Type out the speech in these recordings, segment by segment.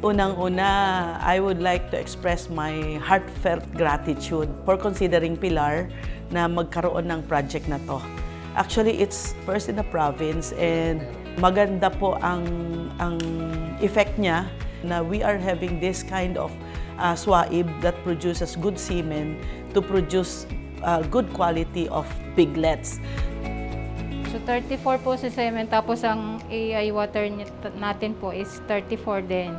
Unang-una, I would like to express my heartfelt gratitude for considering Pilar na magkaroon ng project na to. Actually, it's first in the province and maganda po ang, ang effect niya na we are having this kind of uh, swaib that produces good semen to produce uh, good quality of piglets. So 34 po si semen tapos ang AI water natin po is 34 din.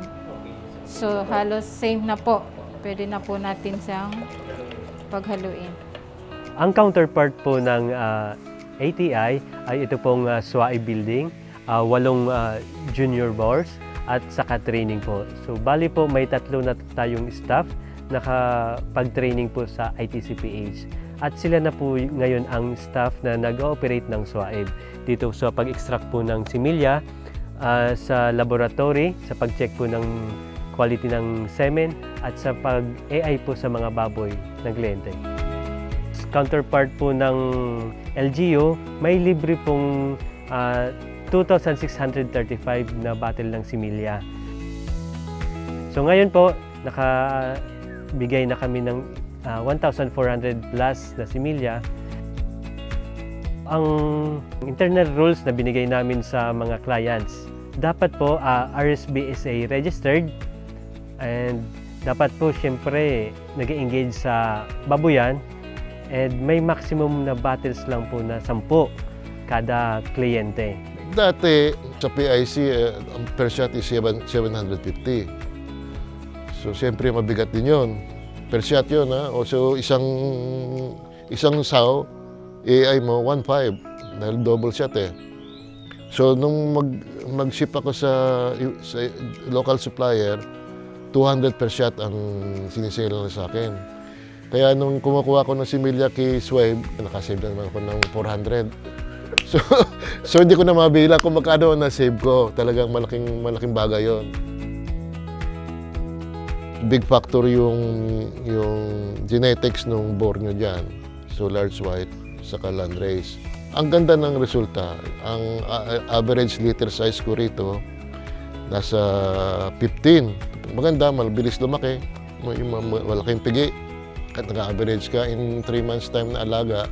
So halos same na po. Pwede na po natin siyang paghaluin. Ang counterpart po ng ah, ATI ay ito pong uh, SWAI building, ah, walong ah, junior bores at saka training po. So bali po may tatlo na tayong staff nakapag-training po sa ITCPH. At sila na po ngayon ang staff na nag-ooperate ng SWAIB dito sa pag-extract po ng similya, ah, sa laboratory, sa pag-check po ng quality ng semen at sa pag-AI po sa mga baboy ng kliyente counterpart po ng LGU, may libre pong ah, 2,635 na bottle ng similya. So ngayon po, nakabigay na kami ng ah, 1,400 plus na similya. Ang internal rules na binigay namin sa mga clients, dapat po ah, RSBSA registered and dapat po siyempre nag engage sa babuyan and may maximum na bottles lang po na 10 kada kliyente. Dati sa PIC, eh, ang per shot is seven- 750. So siyempre mabigat din yon. Per shot yun ha. O so isang isang saw, AI mo 1.5 dahil double shot eh. So nung mag mag-ship ako sa, sa local supplier, 200 per shot ang sinisale na sa akin. Kaya nung kumukuha ko ng similya kay Swibe, nakasave na naman ako ng 400. So, so hindi ko na mabila kung magkano na save ko. Talagang malaking malaking bagay 'yon. Big factor yung yung genetics ng boar nyo diyan. So large white sa land race. Ang ganda ng resulta. Ang average litter size ko rito nasa 15. Maganda, mabilis lumaki. May ma- ma- malaking pigi. At naka-average ka in 3 months time na alaga,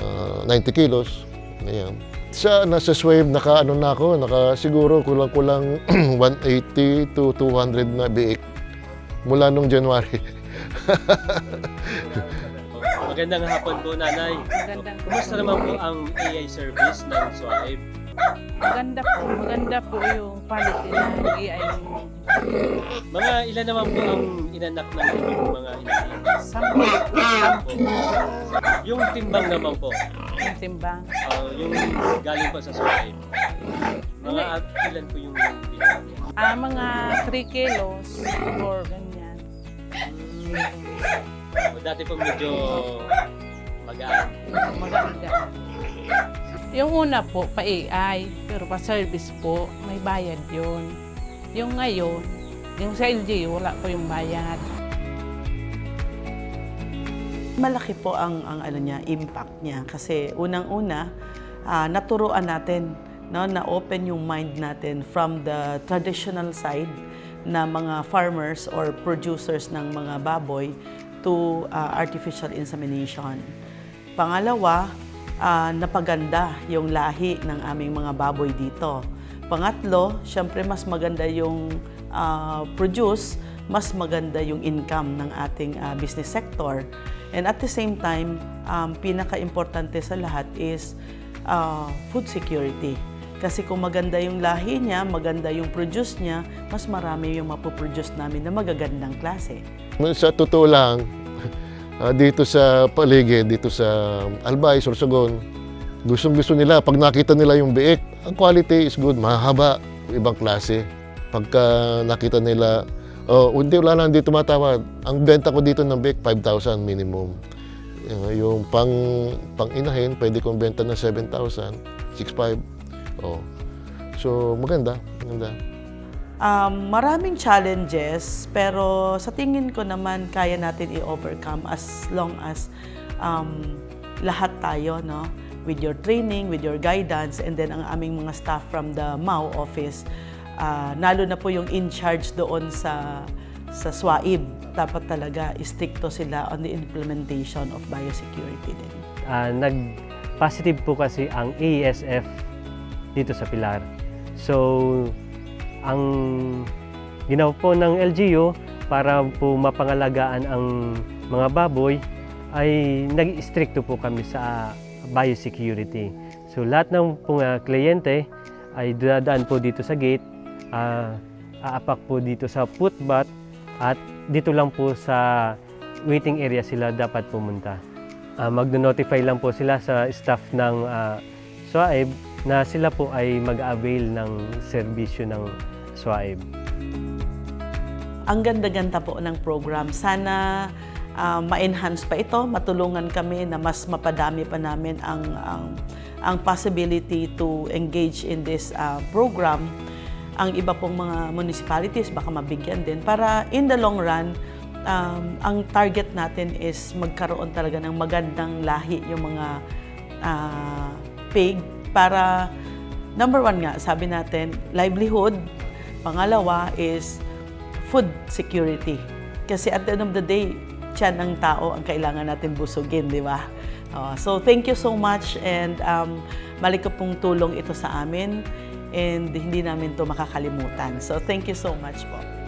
ah, 90 kilos. Ayan. Sa nasa swave, naka ano na ako, naka siguro kulang-kulang 180 to 200 na biik mula nung January. Magandang hapon po, Nanay. Magandang Kumusta naman po ang AI service ng SWAIB? Maganda po, maganda po yung quality ng AI Mga ilan naman po ang inanak ng inyong mga inanak? sample Po. Yung timbang naman po, yung timbang. ah, yung galing po sa SWAIB. Mga at- ilan po yung niya? Ah, mga 3 kilos or ganyan. O, dati po medyo magaan. Maganda. Yung una po, pa AI, pero pa service po, may bayad yun. Yung ngayon, yung sa LGU, wala po yung bayad. Malaki po ang, ang ano niya, impact niya kasi unang-una, ah, naturuan natin no, na open yung mind natin from the traditional side na mga farmers or producers ng mga baboy to ah, artificial insemination. Pangalawa, ah, napaganda yung lahi ng aming mga baboy dito. Pangatlo, syempre mas maganda yung ah, produce, mas maganda yung income ng ating ah, business sector. And at the same time, um, pinaka-importante sa lahat is ah, food security. Kasi kung maganda yung lahi niya, maganda yung produce niya, mas marami yung mapoproduce namin na magagandang klase. Sa totoo lang, ah, dito sa paligid, dito sa Albay, Sorsogon, gustong gusto nila, pag nakita nila yung biik, ang quality is good, mahaba, ibang klase. Pagka nakita nila, oh, hindi, wala lang dito tumatawad. Ang benta ko dito ng biik, 5,000 minimum. Uh, yung pang, pang inahin, pwede kong benta ng 7,000, 6,500. Oh. So, maganda, maganda. Um, maraming challenges, pero sa tingin ko naman kaya natin i-overcome as long as um, lahat tayo, no? With your training, with your guidance, and then ang aming mga staff from the MAU office, ah, lalo na po yung in charge doon sa sa SWAIB, dapat talaga stricto sila on the implementation of biosecurity din. Ah, nag-positive po kasi ang AESF dito sa Pilar. So, ang ginawa po ng LGU para po mapangalagaan ang mga baboy ay nag-stricto po kami sa biosecurity. So, lahat ng po nga kliyente ay dadaan po dito sa gate, ah, aapak po dito sa footbath at dito lang po sa waiting area sila dapat pumunta. Ah, magno-notify lang po sila sa staff ng uh, SWAIB na sila po ay mag-avail ng serbisyo ng SWAIB. Ang ganda-ganda po ng program. Sana ah, ma-enhance pa ito, matulungan kami na mas mapadami pa namin ang ang, ang possibility to engage in this ah, program. Ang iba pong mga municipalities baka mabigyan din para in the long run um, ang target natin is magkaroon talaga ng magandang lahi yung mga ah, pig para number one nga sabi natin livelihood pangalawa is food security. Kasi at the end of the day, tiyan ng tao ang kailangan natin busugin, di ba? Uh, so thank you so much and um, malik pong tulong ito sa amin and hindi namin to makakalimutan. So thank you so much po.